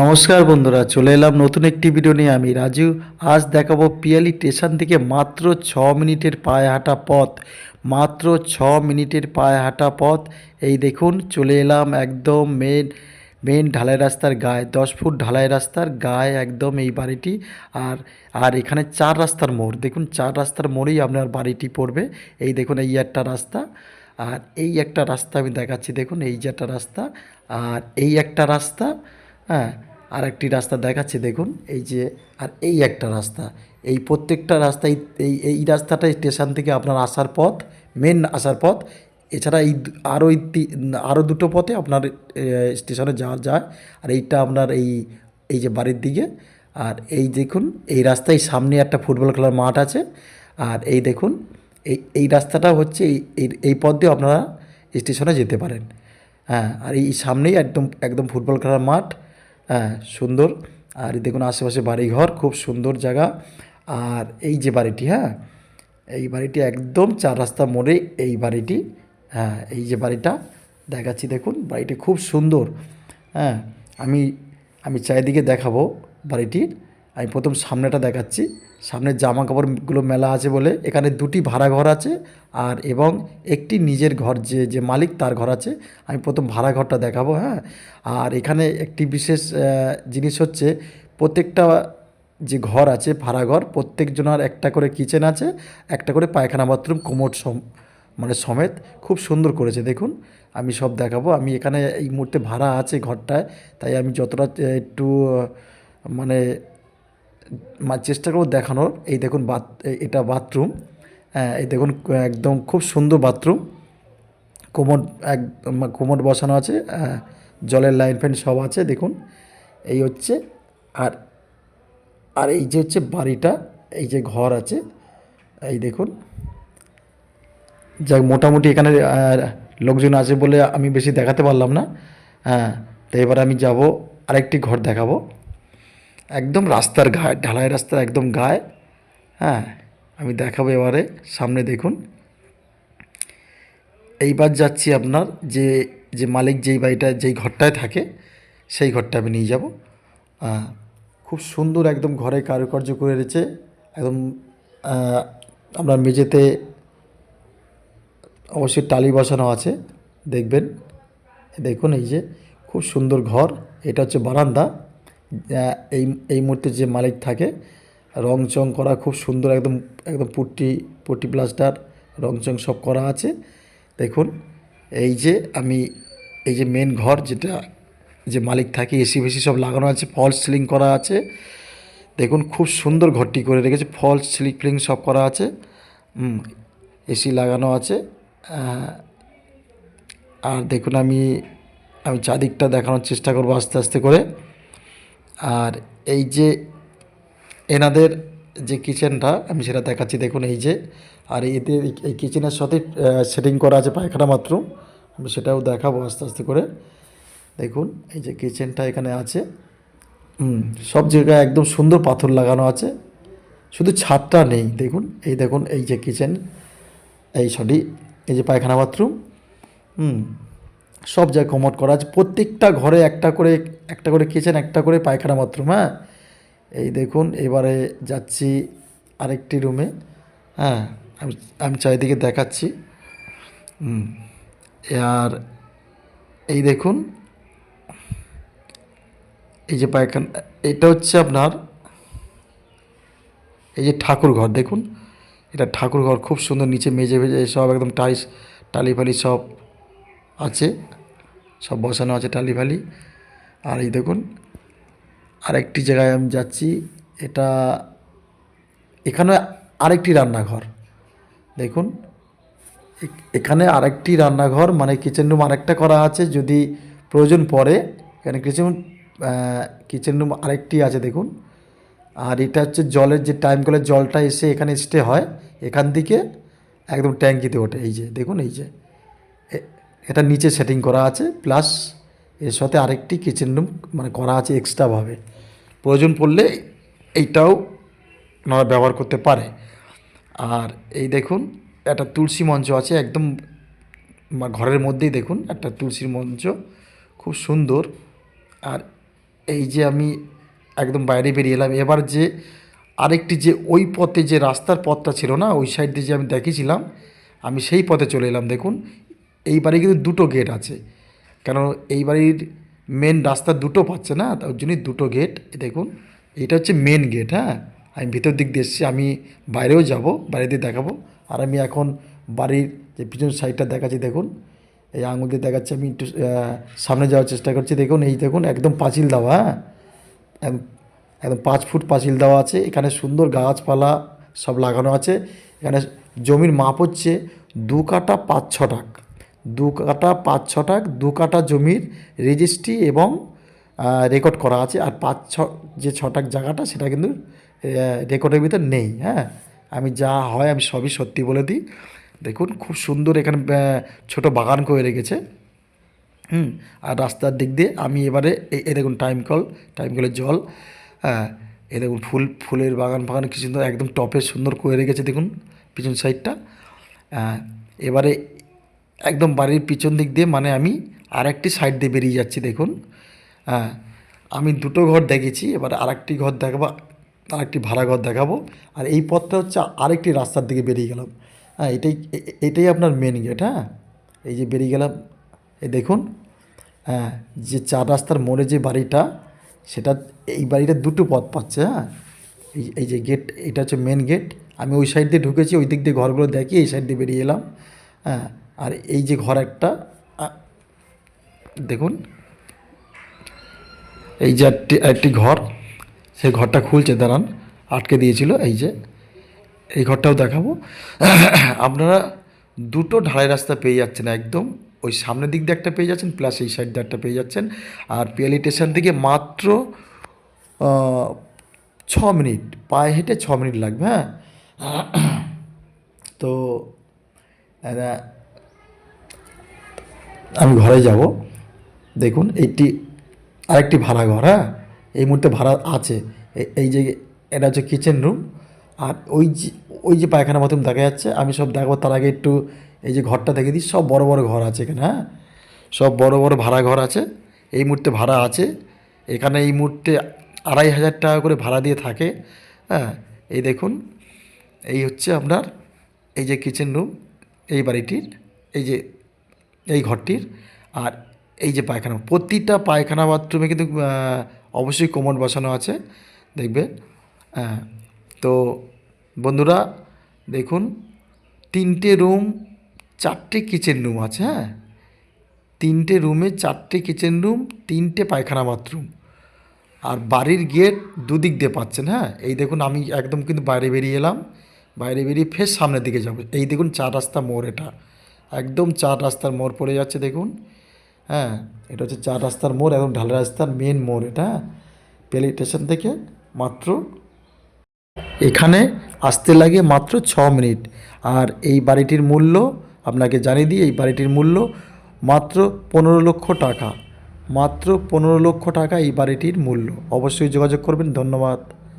নমস্কার বন্ধুরা, চলে এলাম নতুন একটি ভিডিও নিয়ে। আমি রাজু, আজ দেখাবো পিয়ালি স্টেশন থেকে মাত্র ছ মিনিটের পায়ে হাঁটা পথ। মাত্র ছ মিনিটের পায়ে হাঁটা পথ। এই দেখুন, চলে এলাম একদম মেন মেন ঢালাই রাস্তার গায়ে, দশ ফুট ঢালাই রাস্তার গায়ে একদম এই বাড়িটি। আর আর এখানে চার রাস্তার মোড়। দেখুন, চার রাস্তার মোড়েই আপনার বাড়িটি পড়বে। এই দেখুন, এই একটা রাস্তা। আর এই একটা রাস্তা আমি দেখাচ্ছি। দেখুন, এই যে একটা রাস্তা। আর এই একটা রাস্তা। হ্যাঁ আর একটি রাস্তা দেখাচ্ছি, দেখুন, এই যে, আর এই একটা রাস্তা। এই প্রত্যেকটা রাস্তা এই এই রাস্তাটাই স্টেশন থেকে আপনার আসার পথ মেন আসার পথ। এছাড়া এই আরও এই আরও দুটো পথে আপনার স্টেশনে যাওয়া যায়। আর এইটা আপনার এই এই যে বাড়ির দিকে। আর এই দেখুন, এই রাস্তায় সামনে একটা ফুটবল খেলার মাঠ আছে। আর এই দেখুন, এই এই রাস্তাটা হচ্ছে এই- এই পথ দিয়ে আপনারা স্টেশনে যেতে পারেন। হ্যাঁ আর এই সামনেই একদম একদম ফুটবল খেলার মাঠ। হ্যাঁ সুন্দর। আর দেখুন আশেপাশে বাড়িঘর, খুব সুন্দর জায়গা। আর এই যে বাড়িটি হ্যাঁ এই বাড়িটি একদম চার রাস্তা মোড়ে এই বাড়িটি হ্যাঁ এই যে বাড়িটা দেখাচ্ছি দেখুন, বাড়িটি খুব সুন্দর। হ্যাঁ আমি আমি চারিদিকে দেখাবো বাড়িটির। আমি প্রথম সামনেটা দেখাচ্ছি। সামনে জামা কাপড়গুলো মেলা আছে বলে এখানে দুটি ভাড়া ঘর আছে আর এবং একটি নিজের ঘর যে যে মালিক তার ঘর আছে। আমি প্রথম ভাড়া ঘরটা দেখাবো হ্যাঁ? আর এখানে একটি বিশেষ জিনিস হচ্ছে প্রত্যেকটা যে ঘর আছে ভাড়া ঘর প্রত্যেকজনের একটা করে কিচেন আছে, একটা করে পায়খানা বাথরুম কোমোড সম মানে সমেত খুব সুন্দর করেছে, দেখুন। আমি সব দেখাবো। আমি এখানে এই মুহূর্তে ভাড়া আছে ঘরটায়, তাই আমি যতটা একটু মানে চেষ্টা করব দেখানোর। এই দেখুন বাথ এটা বাথরুম। এই দেখুন, একদম খুব সুন্দর বাথরুম। কোমর, এক কোমর বসানো আছে জলের লাইন ফ্যান সব আছে, দেখুন। এই হচ্ছে, আর আর এই যে হচ্ছে বাড়িটা, এই যে ঘর আছে, এই দেখুন। যাক, মোটামুটি এখানে লোকজন আছে বলে আমি বেশি দেখাতে পারলাম না। হ্যাঁ তো এবার আমি যাব, আরেকটি ঘর দেখাবো। একদম রাস্তার গায়ে ঢালাই রাস্তার একদম গায়ে। হ্যাঁ আমি দেখাবো এবারে, সামনে দেখুন। এইবার যাচ্ছি আপনার যে যে মালিক যেই বাড়িটা, যেই ঘরটায় থাকে, সেই ঘরটা আমি নিয়ে যাব। খুব সুন্দর একদম ঘরে কারুকার্য করে রয়েছে একদম আপনার মেঝেতে অবশ্যই টালি বসানো আছে, দেখবেন। দেখুন এই যে, খুব সুন্দর ঘর, এটা হচ্ছে বারান্দা। এই এই মুহূর্তে যে মালিক থাকে রং চং করা খুব সুন্দর একদম একদম পুট্টি পুট্টি প্লাস্টার রং চং সব করা আছে। দেখুন, এই যে আমি, এই যে মেন ঘর যেটা, যে মালিক থাকে, এসি ফেসি সব লাগানো আছে ফলস সিলিং করা আছে। দেখুন, খুব সুন্দর ঘরটি করে রেখেছে ফলস সিলিং ফিলিং সব করা আছে। এসি লাগানো আছে। আর দেখুন, আমি আমি চারদিকটা দেখানোর চেষ্টা করব আস্তে আস্তে করে। আর এই যে এনাদের যে কিচেনটা, আমি সেটা দেখাচ্ছি। দেখুন এই যে, আর এতে এই কিচেনের সাথে সেটিং করা আছে পায়খানা বাথরুম। আমি সেটাও দেখাবো আস্তে আস্তে করে। দেখুন, এই যে কিচেনটা এখানে আছে। হুম সব জায়গায় একদম সুন্দর পাথর লাগানো আছে। শুধু ছাদটা নেই, দেখুন। এই দেখুন, এই যে কিচেন, এই সরি, এই যে পায়খানা বাথরুম। হুম সব জায়গায় কমোড করা আছে। প্রত্যেকটা ঘরে একটা করে একটা করে কিচেন একটা করে পায়খানা বাথরুম হ্যাঁ? এই দেখুন, এবারে যাচ্ছি আরেকটি রুমে হ্যাঁ? আমি আমি চারিদিকে দেখাচ্ছি। আর এই দেখুন, এই যে পায়খানা, এটা হচ্ছে আপনার, এই যে ঠাকুর ঘর, দেখুন। এটা ঠাকুর ঘর, খুব সুন্দর, নিচে মেজে ভেজে সব একদম টাইস টালি ফালি সব। আছে, সব বসানো আছে টালি ফালি। আর এই দেখুন, আরেকটি জায়গায় আমি যাচ্ছি, এটা এখানে আরেকটি রান্নাঘর। দেখুন এখানে আরেকটি রান্নাঘর মানে কিচেন রুম আরেকটা করা আছে, যদি প্রয়োজন পড়ে, এখানে কিচেন কিচেন রুম আরেকটি আছে, দেখুন। আর এটা হচ্ছে জলের যে টাইম কলের জলটা এসে এখানে স্টে হয়, এখান থেকে একদম ট্যাঙ্কিতে ওঠে, এই যে, দেখুন, এই যে। এটা নিচে সেটিং করা আছে প্লাস এর সাথে আরেকটি কিচেন রুম মানে করা আছে এক্সট্রাভাবে প্রয়োজন পড়লে এইটাও ওনারা ব্যবহার করতে পারে। আর এই দেখুন, একটা তুলসী মঞ্চ আছে, একদম ঘরের মধ্যেই দেখুন, একটা তুলসীর মঞ্চ, খুব সুন্দর। আর এই যে আমি একদম বাইরে বেরিয়ে এলাম, এবার যে আরেকটি যে ওই পথে যে রাস্তার পথটা ছিল না, ওই সাইড দিয়ে যে আমি দেখিয়েছিলাম, আমি সেই পথে চলে এলাম, দেখুন এই বাড়ি কিন্তু দুটো গেট আছে। কেন এই বাড়ির মেন রাস্তা দুটো পাচ্ছে না, তার জন্যই দুটো গেট দেখুন এটা হচ্ছে মেন গেট হ্যাঁ? আমি ভিতর দিক দিয়ে এসেছি, আমি বাইরেও যাব, বাইরে দিয়ে দেখাবো। আর আমি এখন বাড়ির যে পিছন সাইডটা দেখাচ্ছি, দেখুন, এই আঙুল দিয়ে দেখাচ্ছি আমি একটু সামনে যাওয়ার চেষ্টা করছি। দেখুন, এই দেখুন, একদম পাঁচিল দেওয়া হ্যাঁ? একদম পাঁচ ফুট পাঁচিল দেওয়া আছে। এখানে সুন্দর গাছপালা সব লাগানো আছে। এখানে জমির মাপ হচ্ছে দু কাটা পাঁচ ছ টাক দু কাটা পাঁচ ছ টাক দু কাটা জমির রেজিস্ট্রি এবং রেকর্ড করা আছে। আর পাঁচ ছ, যে ছটাক জায়গাটা, সেটা কিন্তু রেকর্ডের ভিতর নেই হ্যাঁ? আমি যা হয়, আমি সবই সত্যি বলে দিই। দেখুন, খুব সুন্দর এখানে ছোট বাগান করে রেখেছে। হুম, আর রাস্তার দিক দিয়ে আমি এবারে এই দেখুন টাইম কল টাইম কলের জল হ্যাঁ? এই দেখুন ফুল, ফুলের বাগান ফাগান কি সুন্দর, একদম টপে সুন্দর করে রেখেছে, দেখুন, পিছন সাইডটা এবারে একদম বাড়ির পিছন দিক দিয়ে মানে আমি আরেকটি সাইড দিয়ে বেরিয়ে যাচ্ছি, দেখুন। হ্যাঁ আমি দুটো ঘর দেখেছি, এবার আরেকটি ঘর দেখাবো, আরেকটি ভাড়া ঘর দেখাবো, আর এই পথটা হচ্ছে আরেকটি রাস্তার দিকে বেরিয়ে গেলাম। হ্যাঁ এটাই এটাই আপনার মেন গেট হ্যাঁ? এই যে বেরিয়ে গেলাম, এই দেখুন হ্যাঁ যে চার রাস্তার মোড়ে যে বাড়িটা, সেটা এই বাড়িটা দুটো পথ পাচ্ছে হ্যাঁ? এই এই যে গেট এটা হচ্ছে মেন গেট আমি ওই সাইড দিয়ে ঢুকেছি, ওই দিক দিয়ে ঘরগুলো দেখি, এই সাইড দিয়ে বেরিয়ে এলাম হ্যাঁ। আর এই যে ঘর একটা দেখুন, এই যে একটি একটি ঘর, সেই ঘরটা খুলছে, দাঁড়ান, আটকে দিয়েছিল, এই যে, এই ঘরটাও দেখাবো। আপনারা দুটো ঢালাই রাস্তা পেয়ে যাচ্ছেন একদম, ওই সামনের দিক দিয়ে একটা পেয়ে যাচ্ছেন প্লাস এই সাইড দিয়ে একটা পেয়ে যাচ্ছেন, আর পিয়ালি স্টেশন থেকে মাত্র ছ মিনিট, পায়ে হেঁটে ছ মিনিট লাগবে হ্যাঁ? তো আমি ঘরে যাব। দেখুন, এইটি আরেকটি ভাড়া ঘর হ্যাঁ? এই মুহূর্তে ভাড়া আছে। এই যে, এটা হচ্ছে কিচেন রুম আর ওই যে ওই যে পায়খানা মতন দেখা যাচ্ছে, আমি সব দেখাবো, তার আগে একটু এই যে ঘরটা দেখে দিই, সব বড় বড় ঘর আছে এখানে হ্যাঁ? সব বড় বড় ভাড়া ঘর আছে। এই মুহূর্তে ভাড়া আছে। এখানে এই মুহূর্তে আড়াই হাজার টাকা করে ভাড়া দিয়ে থাকে হ্যাঁ? এই দেখুন, এই হচ্ছে আপনার, এই যে কিচেন রুম এই বাড়িটির, এই যে এই ঘরটির। আর এই যে পায়খানা, প্রতিটা পায়খানা বাথরুমে কিন্তু অবশ্যই কোমর বসানো আছে, দেখবে। হ্যাঁ তো বন্ধুরা, দেখুন, তিনটে রুম, চারটে কিচেন রুম আছে হ্যাঁ? তিনটে রুমে চারটে কিচেন রুম, তিনটে পায়খানা বাথরুম। আর বাড়ির গেট দুদিক দিয়ে পাচ্ছেন হ্যাঁ? এই দেখুন, আমি একদম কিন্তু বাইরে বেরিয়ে এলাম, বাইরে বেরিয়ে ফের সামনের দিকে যাব। এই দেখুন, চার রাস্তা মোড় এটা। একদম চার রাস্তার মোড় পড়ে যাচ্ছে, দেখুন। হ্যাঁ এটা হচ্ছে চার রাস্তার মোড় একদম ঢালাই রাস্তার মেন মোড়, এটা পেলি স্টেশন থেকে মাত্র এখানে আসতে লাগে মাত্র ছ মিনিট। আর এই বাড়িটির মূল্য আপনাকে জানিয়ে দিই, এই বাড়িটির মূল্য মাত্র পনেরো লক্ষ টাকা। মাত্র পনেরো লক্ষ টাকা এই বাড়িটির মূল্য। অবশ্যই যোগাযোগ করবেন, ধন্যবাদ।